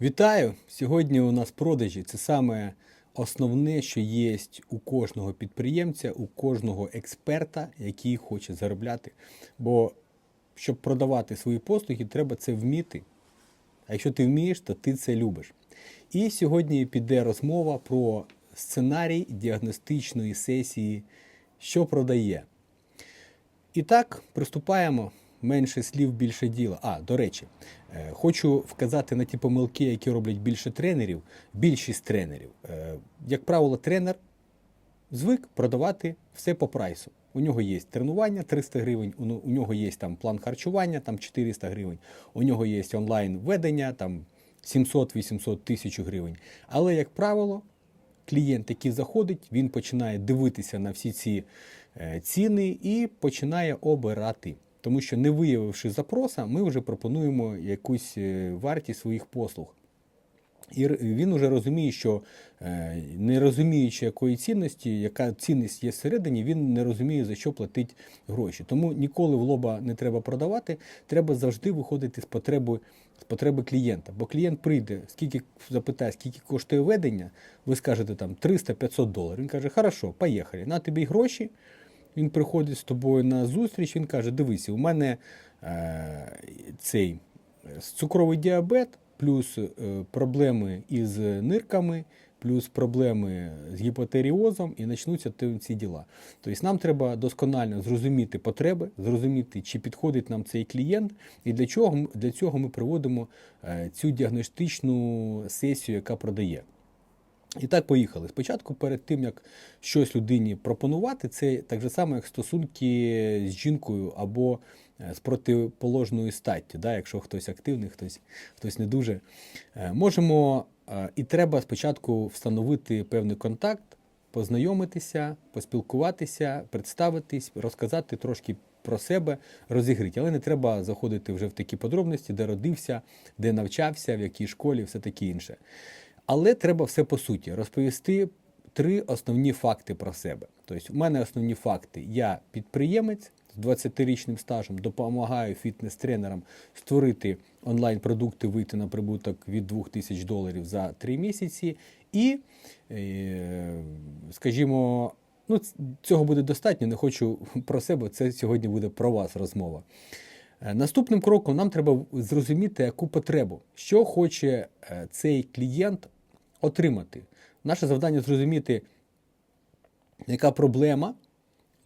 Вітаю! Сьогодні у нас продажі. Це саме основне, що є у кожного підприємця, у кожного експерта, який хоче заробляти. Бо щоб продавати свої послуги, треба це вміти. А якщо ти вмієш, то ти це любиш. І сьогодні піде розмова про сценарій діагностичної сесії, що продає. І так, приступаємо. Менше слів, більше діла. А, до речі, е, хочу вказати на ті помилки, які роблять більше тренерів, більшість тренерів. Е, Як правило, тренер звик продавати все по прайсу. У нього є тренування 300 гривень, у нього є там план харчування, там 400 гривень, у нього є онлайн ведення, там 700-800 тисяч гривень. Але, як правило, клієнт, який заходить, він починає дивитися на всі ці е, ціни і починає обирати. Тому що, не виявивши запроса, ми вже пропонуємо якусь е, вартість своїх послуг. І він вже розуміє, що е, не розуміючи якої цінності, яка цінність є всередині, він не розуміє, за що платить гроші. Тому ніколи в лоба не треба продавати, треба завжди виходити з потреби, з потреби клієнта. Бо клієнт прийде, скільки запитає, скільки коштує ведення, ви скажете там 300-500 доларів. Він каже, хорошо, поїхали, на тобі гроші. Він приходить з тобою на зустріч, він каже: дивися, у мене е, цей е, цукровий діабет, плюс е, проблеми із нирками, плюс проблеми з гіпотеріозом, і почнуться ці діла. Тобто нам треба досконально зрозуміти потреби, зрозуміти, чи підходить нам цей клієнт, і для чого для цього ми проводимо е, цю діагностичну сесію, яка продає. І так поїхали. Спочатку, перед тим як щось людині пропонувати, це так же само, як стосунки з жінкою або е, з протиположною статтю. Да? Якщо хтось активний, хтось, хтось не дуже. Е, Можемо е, і треба спочатку встановити певний контакт, познайомитися, поспілкуватися, представитись, розказати трошки про себе, розігріти. Але не треба заходити вже в такі подробності, де родився, де навчався, в якій школі, все таке інше. Але треба все по суті розповісти три основні факти про себе. Тобто, у мене основні факти: я підприємець з 20-річним стажем, допомагаю фітнес-тренерам створити онлайн-продукти, вийти на прибуток від 2000 доларів за 3 місяці. І, е, скажімо, ну, цього буде достатньо. Не хочу про себе. Це сьогодні буде про вас розмова. Е, Наступним кроком нам треба зрозуміти, яку потребу, що хоче е, цей клієнт отримати. Наше завдання зрозуміти, яка проблема,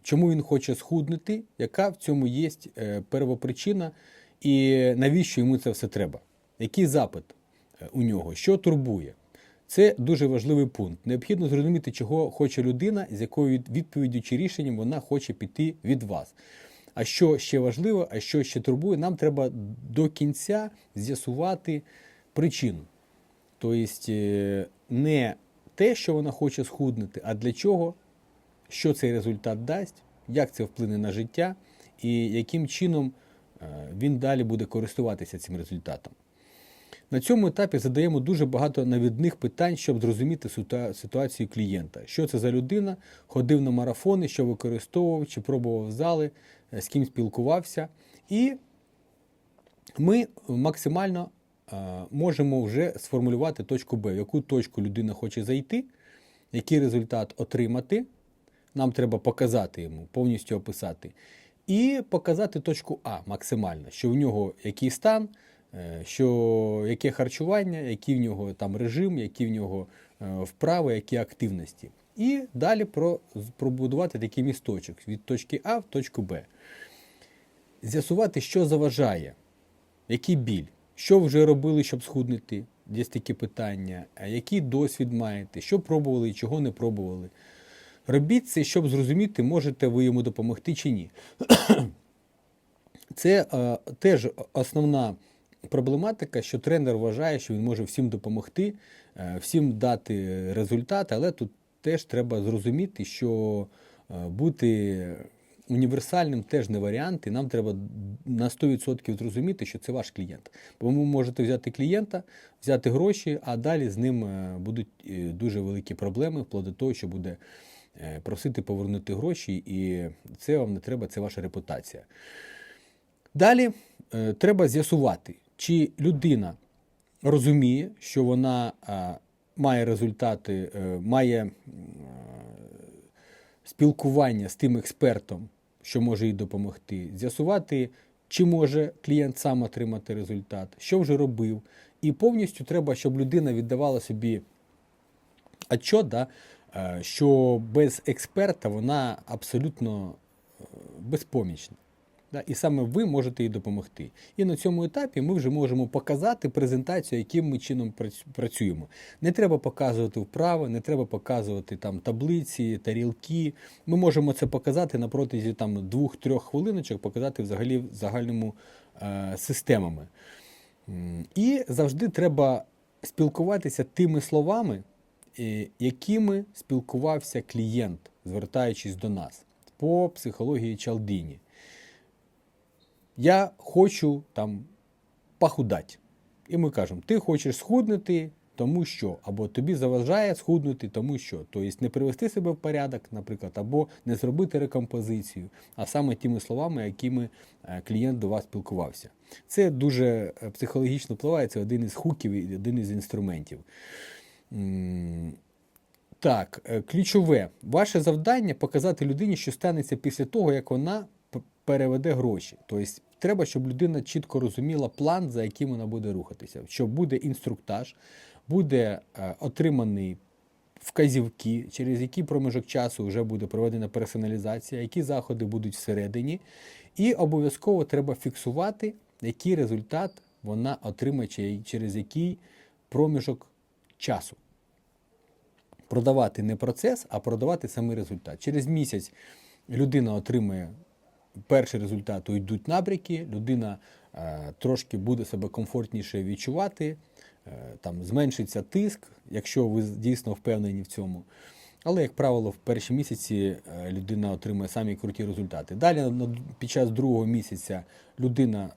чому він хоче схуднути, яка в цьому є е, первопричина і навіщо йому це все треба. Який запит е, у нього, що турбує. Це дуже важливий пункт. Необхідно зрозуміти, чого хоче людина, з якою відповіддю чи рішенням вона хоче піти від вас. А що ще важливо, а що ще турбує, нам треба до кінця з'ясувати причину. Тобто не те, що вона хоче схуднути, а для чого, що цей результат дасть, як це вплине на життя і яким чином е, він далі буде користуватися цим результатом. На цьому етапі задаємо дуже багато навідних питань, щоб зрозуміти ситуацію клієнта. Що це за людина, ходив на марафони, що використовував, чи пробував зали, е, з ким спілкувався. І ми максимально можемо вже сформулювати точку Б, в яку точку людина хоче зайти, який результат отримати. Нам треба показати йому, повністю описати. І показати точку А максимально, що в нього який стан, е, що яке харчування, який в нього там режим, які в нього е, вправи, які активності. І далі про, пробудувати такий місточок від точки А в точку Б. З'ясувати, що заважає, який біль, що вже робили, щоб схуднути, є такі питання, а який досвід маєте, що пробували і чого не пробували. Робіть це, щоб зрозуміти, можете ви йому допомогти чи ні. Це е, теж основна проблематика, що тренер вважає, що він може всім допомогти, е, всім дати результат, але тут теж треба зрозуміти, що е, бути універсальним теж не варіант, і нам треба на 100% зрозуміти, що це ваш клієнт. Бо ви можете взяти клієнта, взяти гроші, а далі з ним е, будуть е, дуже великі проблеми, вплоть до того, що буде е, просити повернути гроші, і це вам не треба, це ваша репутація. Далі треба з'ясувати, чи людина розуміє, що вона має результати, має спілкування з тим експертом, що може їй допомогти, з'ясувати, чи може клієнт сам отримати результат, що вже робив. І повністю треба, щоб людина віддавала собі отчет, да, е, що без експерта вона абсолютно е, безпомічна. І саме ви можете їй допомогти. І на цьому етапі ми вже можемо показати презентацію, яким ми чином працюємо. Не треба показувати вправи, не треба показувати там таблиці, тарілки. Ми можемо це показати на протязі там двох-трьох хвилиночок, показати взагалі загальному е, системами. І завжди треба спілкуватися тими словами, е, якими спілкувався клієнт, звертаючись до нас по психології Чалдіні. Я хочу там похудати. І ми кажемо, ти хочеш схуднути, тому що, або тобі заважає схуднути, тому що. Тобто не привести себе в порядок, наприклад, або не зробити рекомпозицію, а саме тими словами, якими е, клієнт до вас спілкувався. Це дуже е, психологічно впливає, це один із хуків і один із інструментів. Так, е, ключове. Ваше завдання показати людині, що станеться після того, як вона переведе гроші. Тобто треба, щоб людина чітко розуміла план, за яким вона буде рухатися. Що буде інструктаж, буде е, отриманий вказівки, через який проміжок часу вже буде проведена персоналізація, які заходи будуть всередині. І обов'язково треба фіксувати, який результат вона отримає через який проміжок часу продавати не процес, а продавати самий результат. Через місяць людина отримує перший результат, йдуть набряки, людина е, трошки буде себе комфортніше відчувати, е, там зменшиться тиск, якщо ви дійсно впевнені в цьому. Але, як правило, в перші місяці е, людина отримує самі круті результати. Далі під час другого місяця людина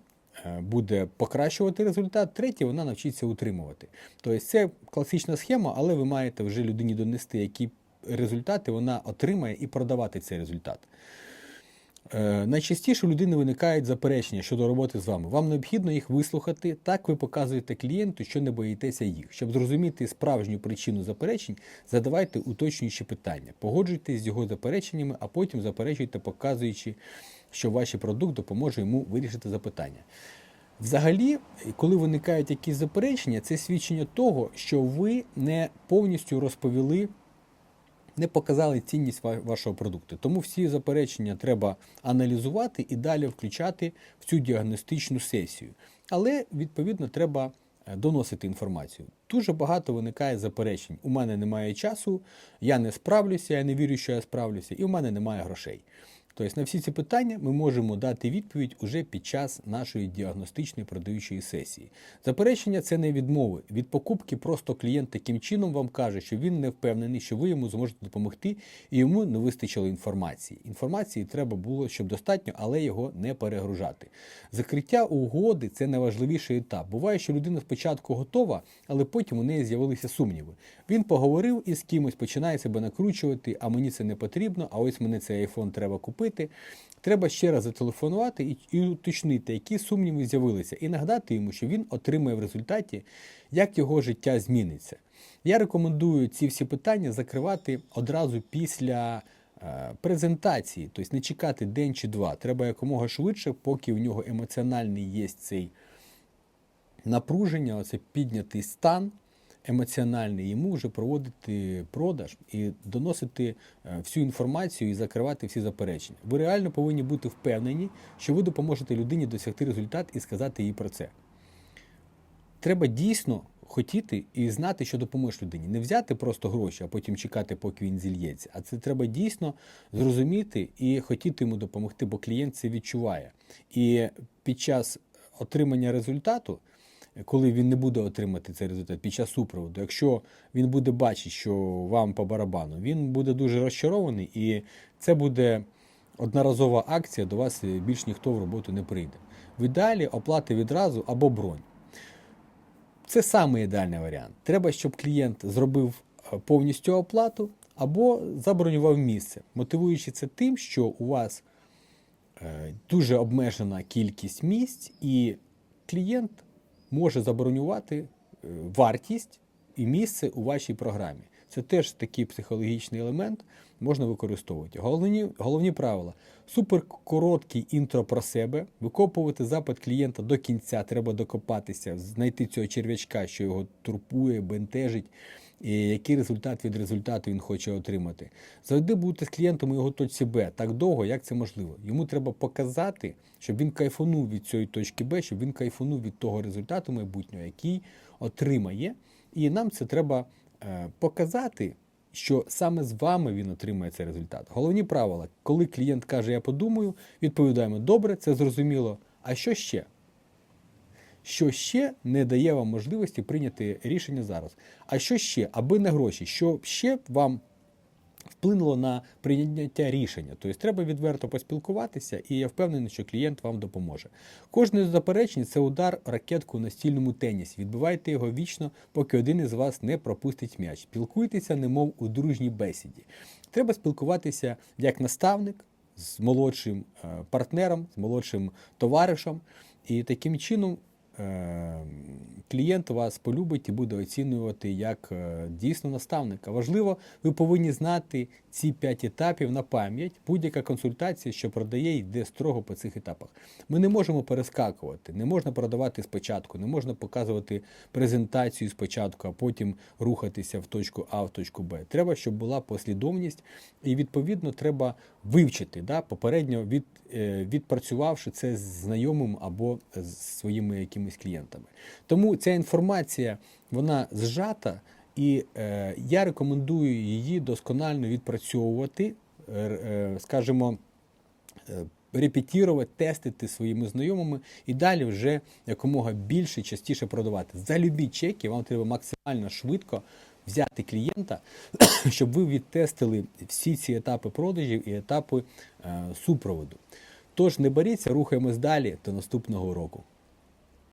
буде покращувати результат, третій вона навчиться утримувати. Тобто це класична схема, але ви маєте вже людині донести, які результати вона отримає і продавати цей результат. Е, найчастіше у людини виникають заперечення щодо роботи з вами. Вам необхідно їх вислухати. Так ви показуєте клієнту, що не боїтеся їх. Щоб зрозуміти справжню причину заперечень, задавайте уточнюючі питання. Погоджуйтесь з його запереченнями, а потім заперечуйте, показуючи, що ваш продукт допоможе йому вирішити запитання. Взагалі, коли виникають якісь заперечення, це свідчення того, що ви не повністю розповіли не показали цінність вашого продукту. Тому всі заперечення треба аналізувати і далі включати в цю діагностичну сесію. Але відповідно треба е, доносити інформацію. Дуже багато виникає заперечень. У мене немає часу, я не справлюся, я не вірю, що я справлюся, і у мене немає грошей. Тобто на всі ці питання ми можемо дати відповідь уже під час нашої діагностичної продаючої сесії. Заперечення це не відмови. Від покупки просто клієнт таким чином вам каже, що він не впевнений, що ви йому зможете допомогти, і йому не вистачило інформації. Інформації треба було, щоб достатньо, але його не перегружати. Закриття угоди це найважливіший етап. Буває, що людина спочатку готова, але потім у неї з'явилися сумніви. Він поговорив із кимось, починає себе накручувати, а мені це не потрібно, а ось мене цей айфон треба купити. Треба ще раз зателефонувати і, і уточнити, які сумніви з'явилися, і нагадати йому, що він отримає в результаті, як його життя зміниться. Я рекомендую ці всі питання закривати одразу після е, презентації, тобто не чекати день чи два. Треба якомога швидше, поки у нього емоціональний є цей напруження, оце піднятий стан емоціональний, йому вже проводити продаж і доносити е, всю інформацію і закривати всі заперечення. Ви реально повинні бути впевнені, що ви допоможете людині досягти результат і сказати їй про це. Треба дійсно хотіти і знати, що допоможеш людині. Не взяти просто гроші, а потім чекати, поки він зільється. А це треба дійсно зрозуміти і хотіти йому допомогти, бо клієнт це відчуває. І під час отримання результату, коли він не буде отримати цей результат під час супроводу, якщо він буде бачити, що вам по барабану, він буде дуже розчарований, і це буде одноразова акція, до вас більш ніхто в роботу не прийде. В ідеалі оплати відразу або бронь. Це саме ідеальний варіант. Треба, щоб клієнт зробив е, повністю оплату або забронював місце, мотивуючи це тим, що у вас е, дуже обмежена кількість місць, і клієнт може забронювати вартість і місце у вашій програмі. Це теж такий психологічний елемент можна використовувати. Головні, головні правила: суперкороткий інтро про себе, викопувати запит клієнта до кінця, треба докопатися, знайти цього черв'ячка, що його турбує, бентежить, і який результат від результату він хоче отримати. Завжди бути з клієнтом у його точці Б так довго, як це можливо. Йому треба показати, щоб він кайфанув від цієї точки Б, щоб він кайфанув від того результату майбутнього, який отримає. І нам це треба е, показати, що саме з вами він отримає цей результат. Головні правила, коли клієнт каже, я подумаю, відповідаємо добре, це зрозуміло. А що ще? Що ще не дає вам можливості прийняти рішення зараз? А що ще, аби не гроші, що ще вам вплинуло на прийняття рішення? Тобто треба відверто поспілкуватися, і я впевнений, що клієнт вам допоможе. Кожне з заперечень це удар ракетку на стільному тенісі. Відбивайте його вічно, поки один із вас не пропустить м'яч. Спілкуйтеся, немов у дружній бесіді. Треба спілкуватися як наставник з молодшим е, партнером, з молодшим товаришем, і таким чином. Е, Клієнт вас полюбить і буде оцінювати як е, дійсно наставника. Важливо, ви повинні знати ці п'ять етапів на пам'ять. Будь-яка консультація, що продає, йде строго по цих етапах. Ми не можемо перескакувати, не можна продавати спочатку, не можна показувати презентацію спочатку, а потім рухатися в точку А в точку Б. Треба, щоб була послідовність, і відповідно треба вивчити, да, попередньо від, е, відпрацювавши це з знайомим або з своїми якимись клієнтами. Тому ця інформація вона зжата, і е, я рекомендую її досконально відпрацьовувати, е, е, скажімо, е, репетірувати, тестити своїми знайомими і далі вже якомога більше, частіше продавати. За любі чеки вам треба максимально швидко взяти клієнта, щоб ви відтестили всі ці етапи продажів і етапи е, супроводу. Тож не боріться, рухаємось далі до наступного року.